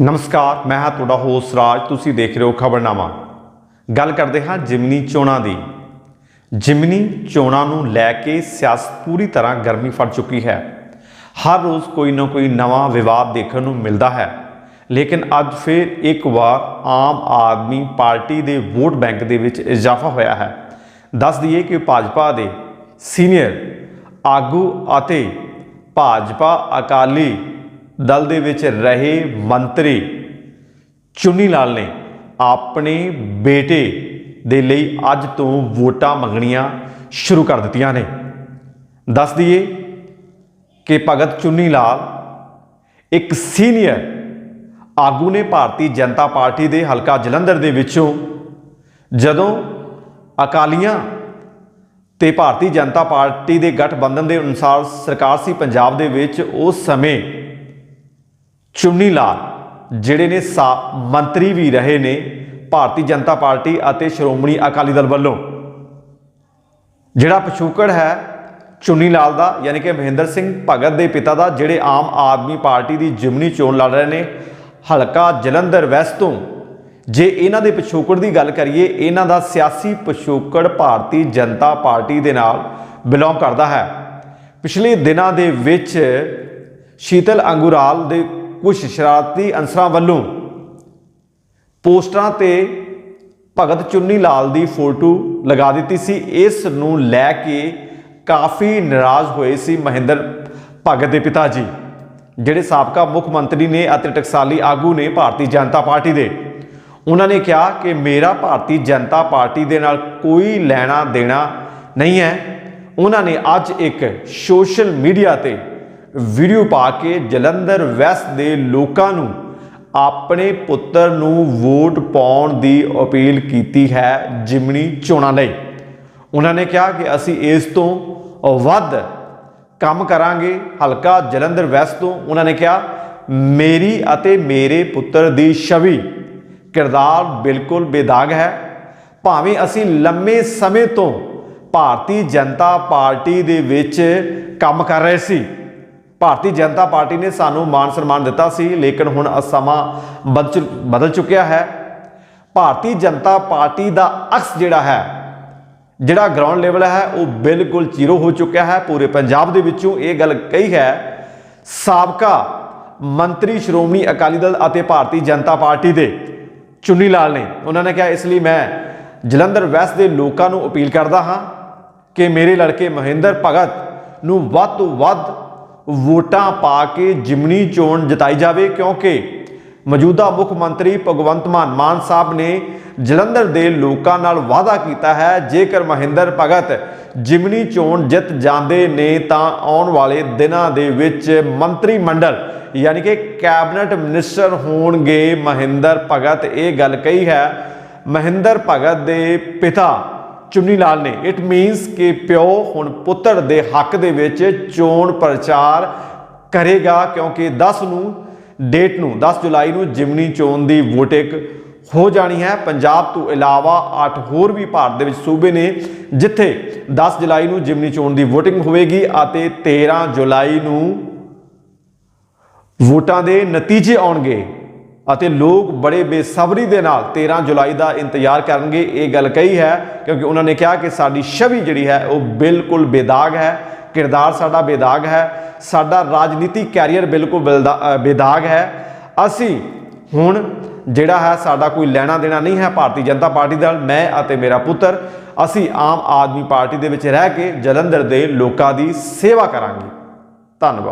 ਨਮਸਕਾਰ, ਮੈਂ ਹਾਂ ਤੁਹਾਡਾ ਹੋਸਟ ਰਾਜ। ਤੁਸੀਂ ਦੇਖ ਰਹੇ ਹੋ ਖਬਰਨਾਮਾ। ਗੱਲ ਕਰਦੇ ਹਾਂ ਜਿਮਨੀ ਚੋਣਾਂ ਦੀ। ਜਿਮਨੀ ਚੋਣਾਂ ਨੂੰ ਲੈ ਕੇ ਸਿਆਸਤ ਪੂਰੀ ਤਰ੍ਹਾਂ ਗਰਮੀ ਫੜ ਚੁੱਕੀ ਹੈ। ਹਰ ਰੋਜ਼ ਕੋਈ ਨਾ ਕੋਈ ਨਵਾਂ ਵਿਵਾਦ ਦੇਖਣ ਨੂੰ ਮਿਲਦਾ ਹੈ। ਲੇਕਿਨ ਅੱਜ ਫਿਰ ਇੱਕ ਵਾਰ ਆਮ ਆਦਮੀ ਪਾਰਟੀ ਦੇ ਵੋਟ ਬੈਂਕ ਦੇ ਵਿੱਚ ਇਜ਼ਾਫਾ ਹੋਇਆ ਹੈ। ਦੱਸ ਦਈਏ ਕਿ ਭਾਜਪਾ ਦੇ ਸੀਨੀਅਰ ਆਗੂ ਅਤੇ ਭਾਜਪਾ ਅਕਾਲੀ ਦਲ ਦੇ ਵਿੱਚ ਰਹੇ ਮੰਤਰੀ ਚੁੰਨੀ ਲਾਲ ਨੇ ਆਪਣੇ ਬੇਟੇ ਦੇ ਲਈ ਅੱਜ ਤੋਂ ਵੋਟਾਂ ਮੰਗਣੀਆਂ ਸ਼ੁਰੂ ਕਰ ਦਿੱਤੀਆਂ ਨੇ। ਦੱਸ ਦਈਏ ਕਿ ਭਗਤ ਚੁੰਨੀ ਲਾਲ ਇੱਕ ਸੀਨੀਅਰ ਆਗੂ ਨੇ ਭਾਰਤੀ ਜਨਤਾ ਪਾਰਟੀ ਦੇ ਹਲਕਾ ਜਲੰਧਰ ਦੇ ਵਿੱਚੋਂ ਜਦੋਂ ਅਕਾਲੀਆਂ ਤੇ ਭਾਰਤੀ ਜਨਤਾ ਪਾਰਟੀ ਦੇ ਗਠਬੰਧਨ ਦੇ ਅਨੁਸਾਰ ਸਰਕਾਰ ਸੀ ਪੰਜਾਬ ਦੇ ਵਿੱਚ, ਉਸ ਸਮੇਂ ਚੁੰਨੀ ਲਾਲ, ਜਿਹੜੇ ਨੇ ਸਾ ਮੰਤਰੀ ਵੀ ਰਹੇ ਨੇ ਭਾਰਤੀ ਜਨਤਾ ਪਾਰਟੀ ਅਤੇ ਸ਼੍ਰੋਮਣੀ ਅਕਾਲੀ ਦਲ ਵੱਲੋਂ। ਜਿਹੜਾ ਪਿਛੋਕੜ ਹੈ, ਚੁੰਨੀ ਲਾਲ ਦਾ, ਯਾਨੀ ਕਿ ਮਹਿੰਦਰ ਸਿੰਘ ਭਗਤ ਦੇ ਪਿਤਾ ਦਾ, ਜਿਹੜੇ ਆਮ ਆਦਮੀ ਪਾਰਟੀ ਦੀ ਜਿਮਨੀ ਚੋਣ ਲੜ ਰਹੇ ਨੇ, ਹਲਕਾ ਜਲੰਧਰ ਵੈਸਟ ਤੋਂ। ਜੇ ਇਹਨਾਂ ਦੇ ਪਿਛੋਕੜ ਦੀ ਗੱਲ ਕਰੀਏ, ਇਹਨਾਂ ਦਾ ਸਿਆਸੀ ਪਿਛੋਕੜ ਭਾਰਤੀ ਜਨਤਾ ਪਾਰਟੀ ਦੇ ਨਾਲ ਬਿਲੋਂਗ ਕਰਦਾ ਹੈ। ਪਿਛਲੇ ਦਿਨਾਂ ਦੇ ਵਿੱਚ ਸ਼ੀਤਲ ਅੰਗੂਰਾਲ ਦੇ ਕੁਝ ਸ਼ਰਾਰਤੀ ਅਨਸਰਾਂ ਵੱਲੋਂ ਪੋਸਟਰਾਂ ਤੇ ਭਗਤ ਚੁੰਨੀ ਲਾਲ ਦੀ ਫੋਟੋ ਲਗਾ ਦਿੱਤੀ ਸੀ। ਇਸ ਨੂੰ ਲੈ ਕੇ ਕਾਫੀ ਨਾਰਾਜ਼ ਹੋਏ ਸੀ ਮਹਿੰਦਰ ਭਗਤ ਦੇ ਪਿਤਾ ਜੀ ਜਿਹੜੇ ਸਾਬਕਾ ਮੁੱਖ ਮੰਤਰੀ ਨੇ ਅਤੇ ਟਕਸਾਲੀ ਆਗੂ ਨੇ ਭਾਰਤੀ ਜਨਤਾ ਪਾਰਟੀ ਦੇ। ਉਹਨਾਂ ਨੇ ਕਿਹਾ ਕਿ ਮੇਰਾ ਭਾਰਤੀ ਜਨਤਾ ਪਾਰਟੀ ਦੇ ਨਾਲ ਕੋਈ ਲੈਣਾ ਦੇਣਾ ਨਹੀਂ ਹੈ। ਉਹਨਾਂ ਨੇ ਅੱਜ ਇੱਕ ਸੋਸ਼ਲ ਮੀਡੀਆ ਤੇ ਵੀਡੀਓ ਪਾ ਕੇ ਜਲੰਧਰ ਵੈਸਟ ਦੇ ਲੋਕਾਂ ਨੂੰ ਆਪਣੇ ਪੁੱਤਰ ਨੂੰ ਵੋਟ ਪਾਉਣ ਦੀ ਅਪੀਲ ਕੀਤੀ ਹੈ ਜਿਮਣੀ ਚੋਣਾਂ ਲਈ। ਉਹਨਾਂ ਨੇ ਕਿਹਾ ਕਿ ਅਸੀਂ ਇਸ ਤੋਂ ਵੱਧ ਕੰਮ ਕਰਾਂਗੇ। ਹਲਕਾ ਜਲੰਧਰ ਵੈਸਟ ਤੋਂ ਉਹਨਾਂ ਨੇ ਕਿਹਾ, ਮੇਰੀ ਅਤੇ ਮੇਰੇ ਪੁੱਤਰ ਦੀ ਛਵੀ ਕਿਰਦਾਰ ਬਿਲਕੁਲ ਬੇਦਾਗ ਹੈ। ਭਾਵੇਂ ਅਸੀਂ ਲੰਮੇ ਸਮੇਂ ਤੋਂ ਭਾਰਤੀ ਜਨਤਾ ਪਾਰਟੀ ਦੇ ਵਿੱਚ ਕੰਮ ਕਰ ਰਹੇ ਸੀ ਭਾਰਤੀ ਜਨਤਾ ਪਾਰਟੀ ਨੇ ਸਾਨੂੰ ਮਾਨ ਸਨਮਾਨ ਦਿੱਤਾ ਸੀ, ਲੇਕਿਨ ਹੁਣ ਸਮਾਂ ਬਦਲ ਚੁ- ਬਦਲ ਚੁੱਕਿਆ ਹੈ। ਭਾਰਤੀ ਜਨਤਾ ਪਾਰਟੀ ਦਾ ਅਕਸ ਜਿਹੜਾ ਹੈ, ਜਿਹੜਾ ਗਰਾਊਂਡ ਲੈਵਲ ਹੈ, ਉਹ ਬਿਲਕੁਲ ਜ਼ੀਰੋ ਹੋ ਚੁੱਕਿਆ ਹੈ। ਪੂਰੇ ਪੰਜਾਬ ਦੇ ਵਿੱਚੋਂ ਇਹ ਗੱਲ ਕਹੀ ਹੈ, ਸਾਬਕਾ ਮੰਤਰੀ ਸ਼੍ਰੋਮਣੀ ਅਕਾਲੀ ਦਲ ਅਤੇ ਭਾਰਤੀ ਜਨਤਾ ਪਾਰਟੀ ਦੇ ਚੁੰਨੀ ਲਾਲ ਨੇ। ਉਹਨਾਂ ਨੇ ਕਿਹਾ, ਇਸ ਲਈ ਮੈਂ ਜਲੰਧਰ ਵੈਸਟ ਦੇ ਲੋਕਾਂ ਨੂੰ ਅਪੀਲ ਕਰਦਾ ਹਾਂ ਕਿ ਮੇਰੇ ਲੜਕੇ ਮਹਿੰਦਰ ਭਗਤ ਨੂੰ ਵੱਧ ਤੋਂ ਵੱਧ ਵੋਟਾਂ ਪਾ ਕੇ ਜਿਮਨੀ ਚੋਣ ਜਿਤਾਈ ਜਾਵੇ ਕਿਉਂਕਿ ਮੌਜੂਦਾ ਮੁੱਖ ਮੰਤਰੀ ਭਗਵੰਤ ਮਾਨ ਮਾਨ ਸਾਹਿਬ ਨੇ ਜਲੰਧਰ ਦੇ ਲੋਕਾਂ ਨਾਲ ਵਾਅਦਾ ਕੀਤਾ ਹੈ, ਜੇਕਰ ਮਹਿੰਦਰ ਭਗਤ ਜਿਮਨੀ ਚੋਣ ਜਿੱਤ ਜਾਂਦੇ ਨੇ ਤਾਂ ਆਉਣ ਵਾਲੇ ਦਿਨਾਂ ਦੇ ਵਿੱਚ ਮੰਤਰੀ ਮੰਡਲ ਯਾਨੀ ਕਿ ਕੈਬਨਿਟ ਮਿਨਿਸਟਰ ਹੋਣਗੇ ਮਹਿੰਦਰ ਭਗਤ। ਇਹ ਗੱਲ ਕਹੀ ਹੈ, ਮਹਿੰਦਰ ਭਗਤ ਦੇ ਪਿਤਾ ਚੁੰਨੀ ਲਾਲ ਨੇ। ਇਟ ਮੀਨਸ ਕਿ ਪਿਓ ਹੁਣ ਪੁੱਤਰ ਦੇ ਹੱਕ ਦੇ ਵਿੱਚ ਚੋਣ ਪ੍ਰਚਾਰ ਕਰੇਗਾ ਕਿਉਂਕਿ 10 ਨੂੰ ਡੇਟ ਨੂੰ 10 ਜੁਲਾਈ ਨੂੰ ਜਿਮਨੀ ਚੋਣ ਦੀ ਵੋਟਿੰਗ ਹੋ ਜਾਣੀ ਹੈ। ਪੰਜਾਬ ਤੋਂ ਇਲਾਵਾ 8 ਹੋਰ ਵੀ ਭਾਰਤ ਦੇ ਵਿੱਚ ਸੂਬੇ ਨੇ, ਜਿੱਥੇ 10 ਜੁਲਾਈ ਨੂੰ ਜਿਮਨੀ ਚੋਣ ਦੀ VOTING ਹੋਵੇਗੀ ਅਤੇ 13 ਜੁਲਾਈ ਨੂੰ ਵੋਟਾਂ ਦੇ ਨਤੀਜੇ ਆਉਣਗੇ। ਅਤੇ ਲੋਕ ਬੜੇ ਬੇਸਬਰੀ ਦੇ ਨਾਲ 13 ਜੁਲਾਈ ਦਾ ਇੰਤਜ਼ਾਰ ਕਰਨਗੇ। ਇਹ ਗੱਲ ਕਹੀ ਹੈ, ਕਿਉਂਕਿ ਉਹਨਾਂ ਨੇ ਕਿਹਾ ਕਿ ਸਾਡੀ ਛਵੀ ਜਿਹੜੀ ਹੈ, ਉਹ ਬਿਲਕੁਲ ਬੇਦਾਗ ਹੈ। ਕਿਰਦਾਰ ਸਾਡਾ ਬੇਦਾਗ ਹੈ। ਸਾਡਾ ਰਾਜਨੀਤੀ ਕੈਰੀਅਰ ਬਿਲਕੁਲ ਬੇਦਾ- ਬੇਦਾਗ ਹੈ। ਅਸੀਂ ਹੁਣ ਜਿਹੜਾ ਹੈ, ਸਾਡਾ ਕੋਈ ਲੈਣਾ ਦੇਣਾ ਨਹੀਂ ਹੈ ਭਾਰਤੀ ਜਨਤਾ ਪਾਰਟੀ ਨਾਲ, ਮੈਂ ਅਤੇ ਮੇਰਾ ਪੁੱਤਰ, ਅਸੀਂ ਆਮ ਆਦਮੀ ਪਾਰਟੀ ਦੇ ਵਿੱਚ ਰਹਿ ਕੇ ਜਲੰਧਰ ਦੇ ਲੋਕਾਂ ਦੀ ਸੇਵਾ ਕਰਾਂਗੇ। ਧੰਨਵਾਦ।